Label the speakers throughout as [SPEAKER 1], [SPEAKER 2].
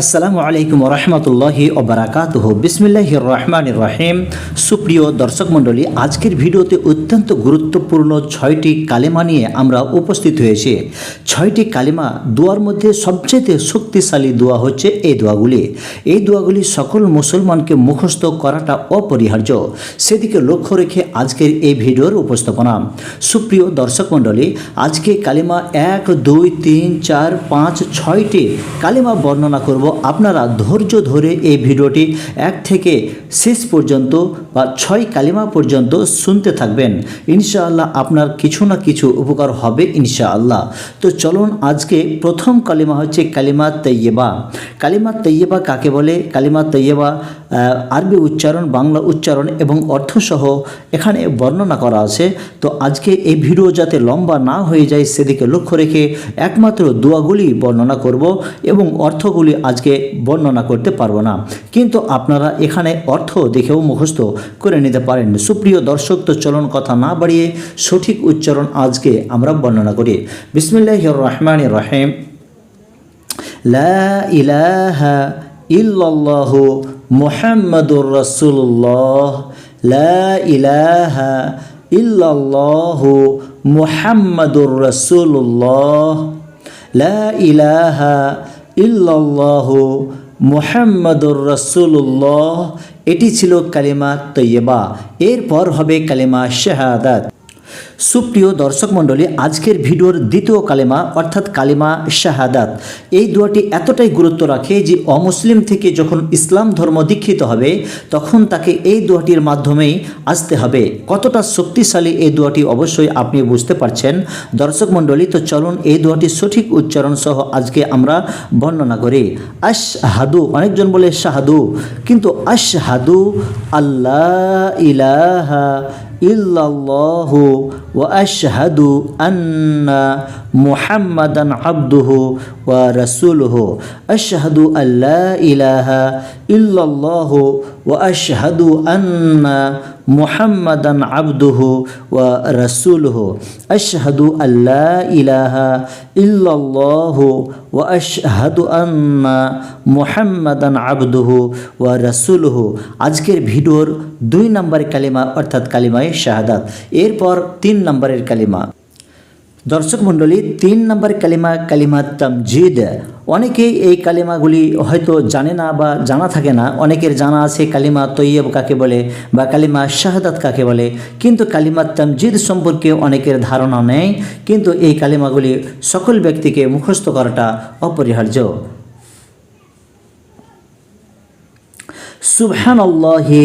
[SPEAKER 1] আসসালামু আলাইকুম রহমতুল্লাহি ওবরাকাতুহ। বিসমিল্লাহ রহমান রহিম। সুপ্রিয় দর্শক মণ্ডলী, আজকের ভিডিওতে অত্যন্ত গুরুত্বপূর্ণ ছয়টি কালেমা নিয়ে আমরা উপস্থিত হয়েছি। ছয়টি কালেমা দোয়ার মধ্যে সবচেয়ে শক্তিশালী দোয়া হচ্ছে এই দোয়াগুলি। এই দোয়াগুলি সকল মুসলমানকে মুখস্থ করাটা অপরিহার্য। সেদিকে লক্ষ্য রেখে আজকের এই ভিডিওর উপস্থাপনা। সুপ্রিয় দর্শক মণ্ডলী, আজকে কালিমা এক, দুই, তিন, চার, পাঁচ, ছয়টি কালিমা বর্ণনা করব। আপনারা ধৈর্য ধরে এই ভিডিওটি এক থেকে শেষ পর্যন্ত বা ছয় কালিমা পর্যন্ত শুনতে থাকবেন। ইনশাআল্লাহ আপনার কিছু না কিছু উপকার হবে ইনশাআল্লাহ। তো চলুন আজকে প্রথম কালিমা হচ্ছে কালিমা তৈয়বা কালিমা তৈয়বা কাকে বলে? কালিমা তৈয়বা আরবি উচ্চারণ, বাংলা উচ্চারণ এবং অর্থসহ এখানে বর্ণনা করা আছে। তো আজকে এই ভিডিও যাতে লম্বা না হয়ে যায়, সেদিকে লক্ষ্য রেখে একমাত্র দোয়াগুলি বর্ণনা করব এবং অর্থগুলি আজকে বর্ণনা করতে পারব না। কিন্তু আপনারা এখানে অর্থ দেখেও মুখস্থ করে নিতে পারেন। সুপ্রিয় দর্শক, তো চলন কথা না বাড়িয়ে সঠিক উচ্চারণ আজকে আমরা বর্ণনা করি। বিসমিল্লাহ রহমান রহিম। লা ইলাহা ইল্লাল্লাহু মুহাম্মাদুর রাসূলুল্লাহ, লা ইলাহা ইল্লাল্লাহু মুহাম্মাদুর রাসূলুল্লাহ, লা ইলাহা ইল্লাল্লাহু মুহাম্মাদুর রাসূলুল্লাহ। এটি ছিল কালিমা তৈয়বা। এরপর হবে কালিমা শাহাদাত। সুপ্রিয় দর্শক মণ্ডলী, আজকের ভিডিওর দ্বিতীয় কালেমা, অর্থাৎ কালেমা শাহাদাত, এই দোয়াটি এতটাই গুরুত্ব রাখে যে অমুসলিম থেকে যখন ইসলাম ধর্ম দীক্ষিত হবে, তখন তাকে এই দোয়াটির মাধ্যমেই আসতে হবে। কতটা শক্তিশালী এই দোয়াটি অবশ্যই আপনি বুঝতে পারছেন। দর্শক মণ্ডলী, তো চলুন এই দোয়াটির সঠিক উচ্চারণ সহ আজকে আমরা বর্ণনা করি। আশ হাদু অনেকজন বলে শাহাদু, কিন্তু আশ হাদু আল্লাহ ইলাহা ইল্লাল্লাহু ওয়া আশহাদু আন্না মুহাম্মাদান আবদুহু ওয়া রাসূলুহু আশহাদু আল্লা ইলাহা ইল্লাল্লাহু ওয়া আশহাদু আন্না মুহাম্মাদান আবদুহু ওয়া রাসূলুহু আশহাদু আল্লা ইলাহা ইল্লাল্লাহু ওয়া আশহাদু আন্না মুহাম্মাদান আবদুহু ওয়া রাসূলুহু আজকের ভিডিওর দুই নম্বরের কালিমা, অর্থাৎ কালিমায়ে শাহাদাত। এরপর তিন নম্বরের কালিমা। দর্শক মণ্ডলী, তিন নম্বর কালিমা কালিমা তামজিদ। অনেকেই এই কালিমাগুলি হয়তো জানে না বা জানা থাকে না। অনেকের জানা আছে কালিমা তৈয়ব কাকে বলে বা কালিমা শাহাদাত কাকে বলে। কিন্তু কালিমা তামজিদ সম্পর্কে অনেকের ধারণা নেই। কিন্তু এই কালিমাগুলি সকল ব্যক্তিকে মুখস্থ করাটা অপরিহার্য। সুবহান আল্লাহি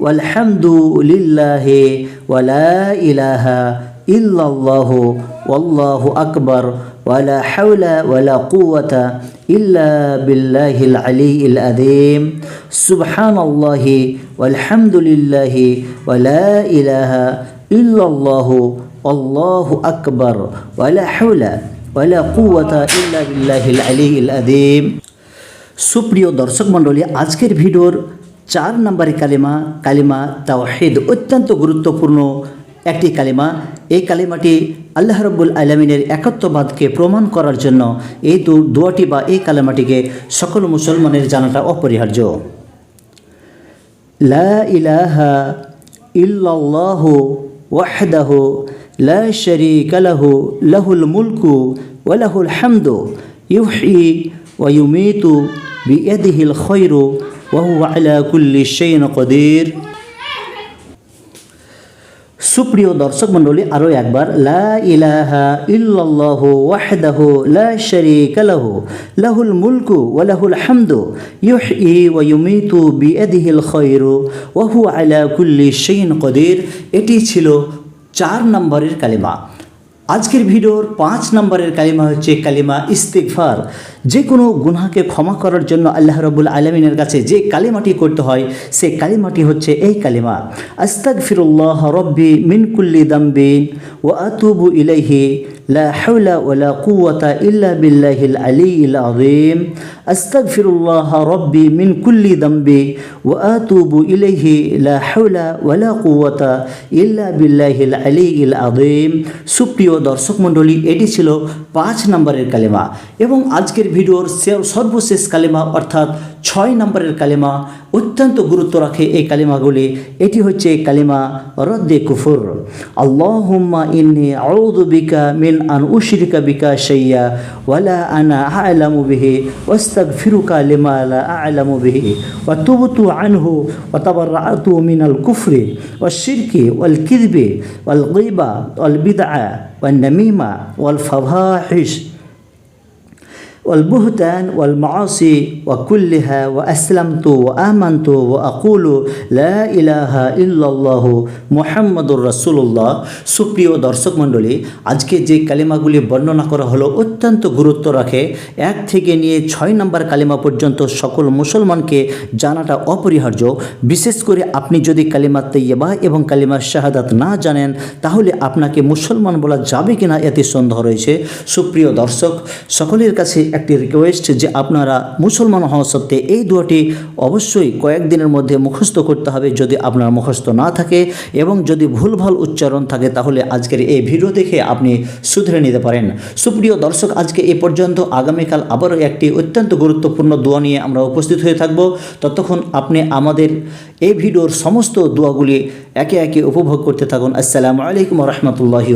[SPEAKER 1] ওয়ালহামদু লিল্লাহি ওয়ালা ইলাহা ইল্লাল্লাহু ওয়াল্লাহু আকবার ওয়ালা হাওলা ওয়ালা কুওয়াতা ইল্লা বিল্লাহিল আলিয়্যিল আযীম। সুবহানাল্লাহি ওয়ালহামদুলিল্লাহি ওয়ালা ইলাহা ইল্লাল্লাহু আল্লাহু আকবার ওয়ালা হাওলা ওয়ালা কুওয়াতা ইল্লা বিল্লাহিল আলিয়্যিল আযীম। সুপ্রিয় দর্শক মণ্ডলী, আজকের ভিডিওর চার নম্বরে কালিমা কালিমা তাওহিদ অত্যন্ত গুরুত্বপূর্ণ। একটি কালিমা। এই কালিমাটি আল্লাহ রব্বুল আলমিনের একত্ববাদকে প্রমাণ করার জন্য এই দু- দোয়াটি বা এই কালিমাটিকে সকল মুসলমানের জানাটা অপরিহার্য। লা ইলাহা ইল্লাল্লাহু ওয়াহদাহু লা শারীকা লাহু, লাহুল মুলকু ওয়া লাহুল হামদু, ইউহয়ি ওয়া ইউমীতু বিয়াদিহিল খায়রু ওয়া হুয়া আলা কুল্লি শাইইন কাদির। সুপ্রিয় দর্শক মণ্ডলী, আরও একবার, লা ইলাহা ইল্লাল্লাহ ওয়াহদাহু লা শারীকা লাহু, লাহুল মুলকু ওয়া লাহুল হামদু, ইউহয়ি ওয়া ইউমীতু বিয়াদিহিল খায়রু, ওয়া হুয়া আলা কুল্লি শাইইন কদির। এটি ছিল চার নম্বরের কালিমা। আজকের ভিডিওর পাঁচ নম্বরের কালিমা হচ্ছে কালিমা ইস্তিকফার যে কোনো গুনাহকে ক্ষমা করার জন্য আল্লাহ রবুল আলমিনের কাছে যে কালিমাটি করতে হয় সে কালিমাটি হচ্ছে এই কালিমা আস্তাক ফিরুল্লাহ রব্বি মিনকুল্লি দাম্বিন ও আতুবু ইলাইহি। লা হাওলা ওয়ালা কুওয়াতা ইল্লা বিল্লাহিল আলিয়্যিল আযীম। আস্তাগফিরুল্লাহ রব্বি মিন কুল্লি দাম্বি ওয়া আতুবু ইলাইহি লা হাওলা ওয়ালা কুওয়াতা ইল্লা বিল্লাহিল আলিয়্যিল আযীম। সুপ্রিয় দর্শক মণ্ডলী, এটি ছিল পাঁচ নম্বরের কালেমা এবং আজকের ভিডিওর সর্বশেষ কালেমা অর্থাৎ ছয় নম্বরের কালেমা অত্যন্ত গুরুত্ব রাখে এই কালেমাগুলি। এটি হচ্ছে কালেমা রদ্দে কুফুর। আল্লাহুম্মা ইন্নি আউযু বিকা মিন আন উশরিকা বিকা শাইয়া ওয়ালা আনা আ'লামু বিহি ওয়াস্তাগফিরুকা লিমা লা আ'লামু বিহি ওয়া তুবতু আনহু ওয়া তাবাররাতু মিনাল কুফরি ওয়াশ-শিরকি ওয়াল কিযবি ওয়াল গীবা ওয়াল বিদআ ওয়ান নামিমা ওয়াল ফাওয়াহিশ والبهتان والمعاصي وكلها وأسلمت وآمنت وأقول لا إله إلا الله محمد رسول الله সুপ্রিয় দর্শক মণ্ডলী আজকে যে কালিমাগুলি বর্ণনা করা হলো অত্যন্ত গুরুত্ব রাখে এক থেকে নিয়ে ছয় নম্বর কালিমা পর্যন্ত সকল মুসলমানকে জানাটা অপরিহার্য বিশেষ করে আপনি যদি কালিমা তৈয়বা এবং কালিমা শাহাদাত না জানেন তাহলে আপনাকে মুসলমান বলা যাবে কিনা এতে সন্দেহ রয়েছে সুপ্রিয় দর্শক সকলের কাছে একটি রিকোয়েস্ট যে আপনারা মুসলমান হওয়া সত্ত্বে এই দুটি অবশ্যই কয়েকদিনের মধ্যে মুখস্থ করতে হবে যদি আপনার মুখস্থ না থাকে এবং যদি ভুলভাল উচ্চারণ থাকে তাহলে আজকের এই ভিডিও দেখে আপনি শুধরে নিতে পারেন। সুপ্রিয় দর্শক, আজকে এ পর্যন্ত আগামীকাল আবারও একটি অত্যন্ত গুরুত্বপূর্ণ দোয়া নিয়ে আমরা উপস্থিত হয়ে থাকব। ততক্ষণ আপনি আমাদের এই ভিডিওর সমস্ত দোয়াগুলি একে একে উপভোগ করতে থাকুন। আসসালামু আলাইকুম রহমতুল্লাহি